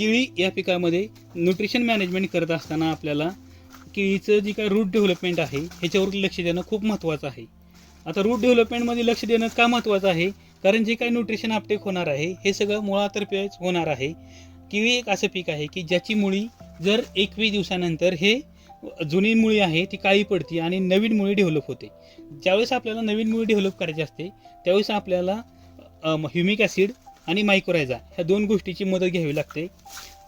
केळी या पिकामध्ये न्यूट्रिशन मॅनेजमेंट करत असताना आपल्याला केळीचं जी काय रूट डेव्हलपमेंट आहे ह्याच्यावर लक्ष देणं खूप महत्त्वाचं आहे. आता रूट डेव्हलपमेंटमध्ये लक्ष देणं का महत्त्वाचं आहे? कारण जे काही न्यूट्रिशन अपटेक होणार आहे हे सगळं मुळातर्फेच होणार आहे. केळी एक असं पीक आहे की ज्याची मुळी जर एकवीस दिवसानंतर हे जुनी मुळी आहे ती काळी पडते आणि नवीन मुळी डेव्हलप होते. ज्यावेळेस आपल्याला नवीन मुळी डेव्हलप करायची असते त्यावेळेस आपल्याला ह्युमिक ॲसिड आणि मायक्रोरायझा ह्या दोन गोष्टीची मदत घ्यावी लागते.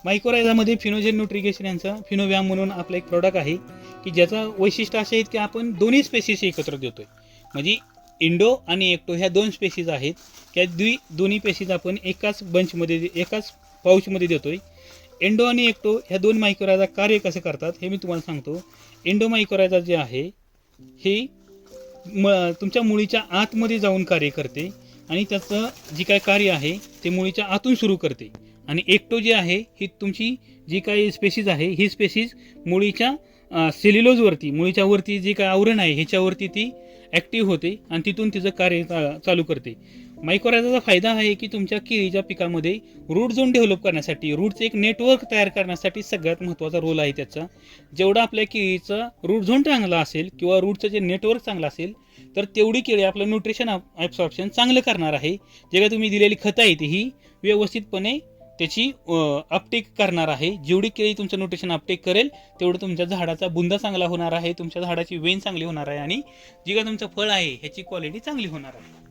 मायक्रोरायझामध्ये फिनोजेन न्यूट्रिगेशन यांचा फिनोव्याम म्हणून आपला एक प्रॉडक्ट आहे की ज्याचा वैशिष्ट्य असे आहेत की आपण दोन्ही स्पेसीस एकत्र देतोय. म्हणजे इंडो आणि एक्टो ह्या दोन स्पेसीज आहेत त्या द्वि दोन्ही पेशीज आपण एकाच बंचमध्ये एकाच पाऊचमध्ये देतोय. एंडो आणि एक्टो ह्या दोन मायक्रोरायझा कार्य कसं करतात हे मी तुम्हाला सांगतो. एंडो मायक्रोरायझा जे आहे हे म तुमच्या मुळीच्या आतमध्ये जाऊन कार्य करते. आणि त्याचं जी काय कार्य आहे ते मुळीच्या आतून सुरू करते. आणि एकटो जे आहे ही तुमची जी काही स्पेसीज आहे ही स्पेसीज मुळीच्या सेल्युलोजवरती मुळीच्या वरती जे काय आवरण आहे ह्याच्यावरती ती ॲक्टिव्ह होते आणि तिथून तिचं कार्य चा- चालू करते. मायक्रोरायझाचा फायदा आहे की तुमच्या केळीच्या पिकामध्ये रूट झोन डेव्हलप करण्यासाठी रूटचं एक नेटवर्क तयार करण्यासाठी सगळ्यात महत्त्वाचा रोल आहे त्याचा. जेवढा आपल्या केळीचा रूट झोन चांगला असेल किंवा रूटचं जे नेटवर्क चांगलं असेल तर तेवढी केळी आपलं न्यूट्रिशन ॲब्सॉर्प्शन चांगलं करणार आहे. जे काय तुम्ही दिलेली खतं आहे ती ही व्यवस्थितपणे त्याची अपटेक करणार आहे. जेवढी केळी तुमचं न्यूट्रिशन अपटेक करेल तेवढं तुमच्या झाडाचा बुंदा चांगला होणार आहे तुमच्या झाडाची वेन चांगली होणार आहे आणि जी काय तुमचं फळ आहे ह्याची क्वालिटी चांगली होणार आहे.